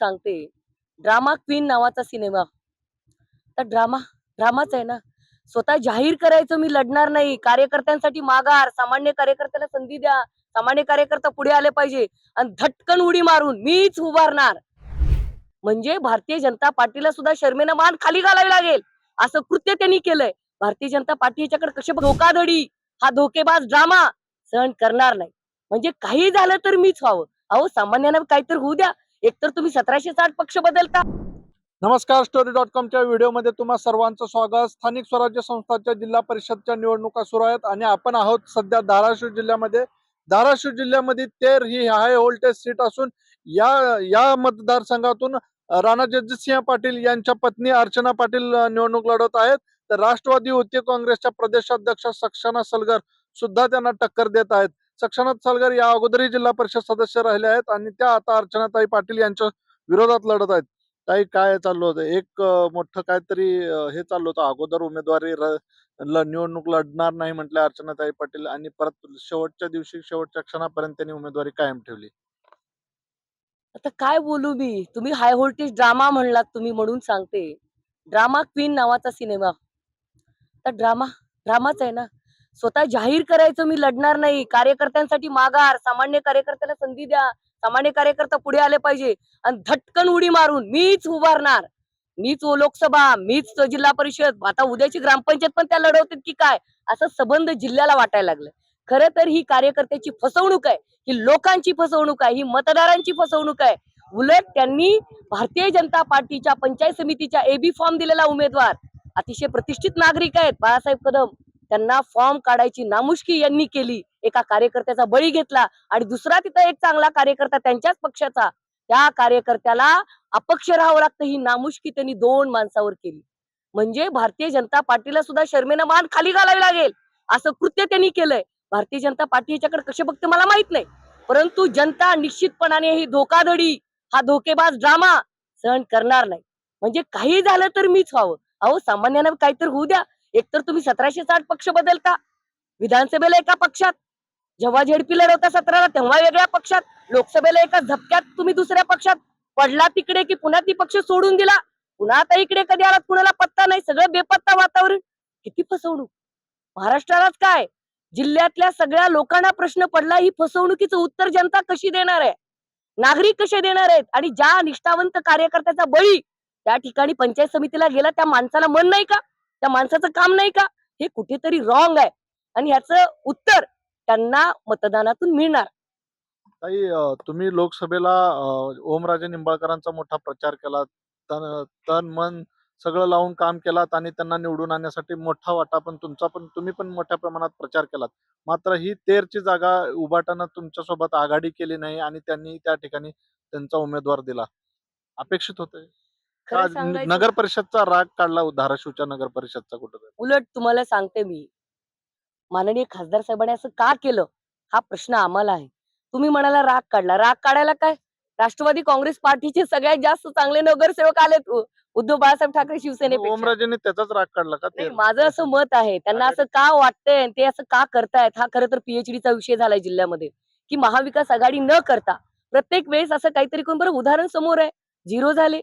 सांगते. Drama queen नावाचा cinema. तर ड्रामा ड्रामाच आहे ना. स्वतः जाहीर करायचं मी लढणार नाही. कार्यकर्त्यांसाठी माघार. सामान्य कार्यकर्त्याला संधी द्या. सामान्य कार्यकर्ता पुढे आले पाहिजे. आणि धटकन उडी मारून मीच उभारणार. म्हणजे भारतीय जनता पार्टीला सुद्धा शर्मेनं मान खाली घालावी लागेल. असं कृत्य त्यांनी केलंय. भारतीय जनता पार्टी याच्याकडे कसे धोकाधडी. हा धोकेबाज ड्रामा सहन करणार नाही. म्हणजे काही झालं तर मीच व्हावं. अहो सामान्यांना काहीतरी होऊ द्या. एकतर तुम्ही सतराशे साठ पक्ष बदलता. नमस्कार स्टोरी डॉट कॉमच्या व्हिडिओमध्ये तुम्हा सर्वांचं स्वागत. स्थानिक स्वराज्य संस्थांच्या जिल्हा परिषदच्या निवडणुका सुरू आहेत आणि आपण आहोत सध्या धाराशिव जिल्ह्यामध्ये. धाराशिव जिल्ह्यामध्ये तेर ही हाय व्होल्टेज सीट असून या या मतदारसंघातून राणा जगजितसिंह पाटील यांच्या पत्नी अर्चना पाटील निवडणूक लढवत आहेत. तर राष्ट्रवादी होते काँग्रेसच्या प्रदेशाध्यक्ष सक्षना सलगर सुद्धा त्यांना टक्कर देत आहेत. सक्षनाथ सालगर या अगोदरही जिल्हा परिषद सदस्य राहिले आहेत आणि त्या आता अर्चनाताई पाटील यांच्या विरोधात लढत आहेत. काही काय चाललं होतं? एक मोठं काहीतरी हे चाललं होतं. अगोदर उमेदवारी निवडणूक लढणार नाही म्हटलं अर्चनाताई पाटील आणि परत शेवटच्या दिवशी शेवटच्या क्षणापर्यंत त्यांनी उमेदवारी कायम ठेवली. आता काय बोलू मी? तुम्ही हाय व्होल्टेज ड्रामा म्हणलात तुम्ही म्हणून सांगते. ड्रामा क्वीन नावाचा सिनेमा. तर ड्रामा ड्रामाच आहे ना. स्वतः जाहीर करायचं मी लढणार नाही. कार्यकर्त्यांसाठी माघार सामान्य कार्यकर्त्याला संधी द्या. सामान्य कार्यकर्ता पुढे आले पाहिजे. आणि धटकन उडी मारून मीच उभारणार. मीच लोकसभा मीच जिल्हा परिषद. आता उद्याची ग्रामपंचायत पण त्या लढवतील की काय? असं संबंध जिल्ह्याला वाटायला लागलं. खरं तर ही कार्यकर्त्याची फसवणूक आहे. ही लोकांची फसवणूक आहे. ही मतदारांची फसवणूक आहे. उलट त्यांनी भारतीय जनता पार्टीच्या पंचायत समितीच्या एबी फॉर्म दिलेला उमेदवार. अतिशय प्रतिष्ठित नागरिक आहेत बाळासाहेब कदम. त्यांना फॉर्म काढायची नामुष्की यांनी केली. एका कार्यकर्त्याचा बळी घेतला आणि दुसरा तिथं एक चांगला कार्यकर्ता त्यांच्याच पक्षाचा. त्या कार्यकर्त्याला अपक्ष राहावं लागतं ही नामुष्की त्यांनी दोन माणसावर केली. म्हणजे भारतीय जनता पार्टीला सुद्धा शर्मेनं मान खाली घालावी लागेल असं कृत्य त्यांनी केलंय. भारतीय जनता पार्टी याच्याकडे कसे बघते मला माहीत नाही. परंतु जनता निश्चितपणाने ही धोकाधडी हा धोकेबाज ड्रामा सहन करणार नाही. म्हणजे काही झालं तर मीच व्हावं. अहो सामान्यांना काहीतरी होऊ द्या. एकतर तुम्ही सतराशे साठ पक्ष बदलता. विधानसभेला एका पक्षात. जेव्हा झेडपी लढवता सतराला तेव्हा वेगळ्या पक्षात. लोकसभेला एका झपक्यात तुम्ही दुसऱ्या पक्षात. पडला तिकडे की पुन्हा ती पक्ष सोडून दिला. पुन्हा आता इकडे कधी आलात कुणाला पत्ता नाही. सगळं बेपत्ता वातावरण. किती फसवणूक. महाराष्ट्रालाच काय? जिल्ह्यातल्या सगळ्या लोकांना प्रश्न पडला ही फसवणुकीचं उत्तर जनता कशी देणार आहे? नागरिक कसे देणार आहेत? आणि ज्या निष्ठावंत कार्यकर्त्याचा बळी त्या ठिकाणी पंचायत समितीला गेला त्या माणसाला मन नाही का? त्या माणसाचं काम नाही का? हे कुठेतरी रॉंग आहे. आणि ह्याचं उत्तर त्यांना मतदानातून मिळणार. ताई तुम्ही लोकसभेला ओमराजे निंबाळकरांचा मोठा प्रचार केला. तन तन मन सगळं लावून काम केलात आणि त्यांना निवडून आणण्यासाठी मोठा वाटा पण तुमचा पण तुम्ही पण मोठ्या प्रमाणात प्रचार केलात. मात्र ही तेरची जागा उभाटानं तुमच्यासोबत आघाडी केली नाही आणि त्यांनी त्या ठिकाणी त्यांचा उमेदवार दिला. अपेक्षित होते खरं सांगायचं नगर परिषदचा राग काढला धाराशिवच्या नगर परिषदचा कुठं उलट तुम्हाला सांगते मी. माननीय खासदार साहेबांनी असं का केलं? हा प्रश्न आम्हाला आहे. तुम्ही म्हणाला राग काढला. राग काढायला काय? राष्ट्रवादी काँग्रेस पार्टीचे सगळ्यात जास्त चांगले नगरसेवक आलेत उ- उद्धव बाळासाहेब ठाकरे शिवसेनेपेक्षा. ओमराजेने त्याचाच राग काढला का? नाही ते माझं असं मत आहे. त्यांना असं का वाटतंय आणि ते असं का करतायत? हा खरं तर PhD चा विषय झालाय जिल्ह्यामध्ये. की महाविकास आघाडी न करता प्रत्येक वेळेस असं काहीतरी करून बरं उदाहरण समोर आहे. झिरो झाले.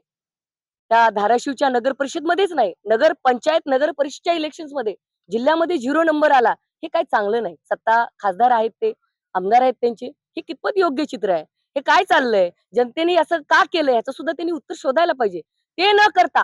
त्या धाराशिवच्या नगर परिषद मध्येच नाही नगर पंचायत नगर परिषदच्या इलेक्शनमध्ये. जिल्ह्यामध्ये झिरो नंबर आला हे काय चांगलं नाही. सत्ता खासदार आहेत ते आमदार आहेत त्यांचे हे कितपत योग्य चित्र आहे? हे काय चाललंय? जनतेने असं का केलंय? याचं सुद्धा त्यांनी उत्तर शोधायला पाहिजे. ते न करता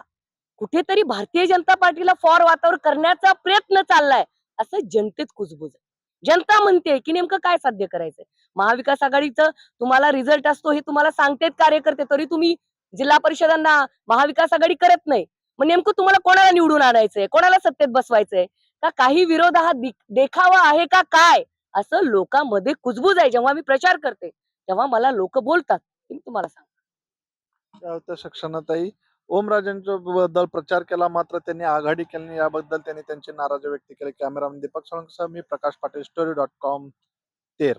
कुठेतरी भारतीय जनता पार्टीला फॉर वातावर करण्याचा प्रयत्न चाललाय असं जनतेत कुजबुज आहे. जनता म्हणते की नेमकं काय साध्य करायचंय? महाविकास आघाडीचं तुम्हाला रिझल्ट असतो हे तुम्हाला सांगतेत कार्यकर्ते तरी तुम्ही जिल्हा परिषदांना महाविकास आघाडी करत नाही मग नेमकं तुम्हाला कोणाला निवडून आणायचंय? कोणाला सत्तेत बसवायचंय? का काही विरोध हा देखावा आहे का काय? असं लोकांमध्ये कुजबूज आहे. जेव्हा मी प्रचार करते तेव्हा मला लोक बोलतात. मी तुम्हाला सांग त्या होत्या शिक्षणाताई ओमराजेंच्या बद्दल प्रचार केला मात्र त्यांनी आघाडी केली याबद्दल त्यांनी त्यांची नाराजी व्यक्त केली. कॅमेरामॅन दीपक सोळंकसह मी Prakash Patil story dot com Ter.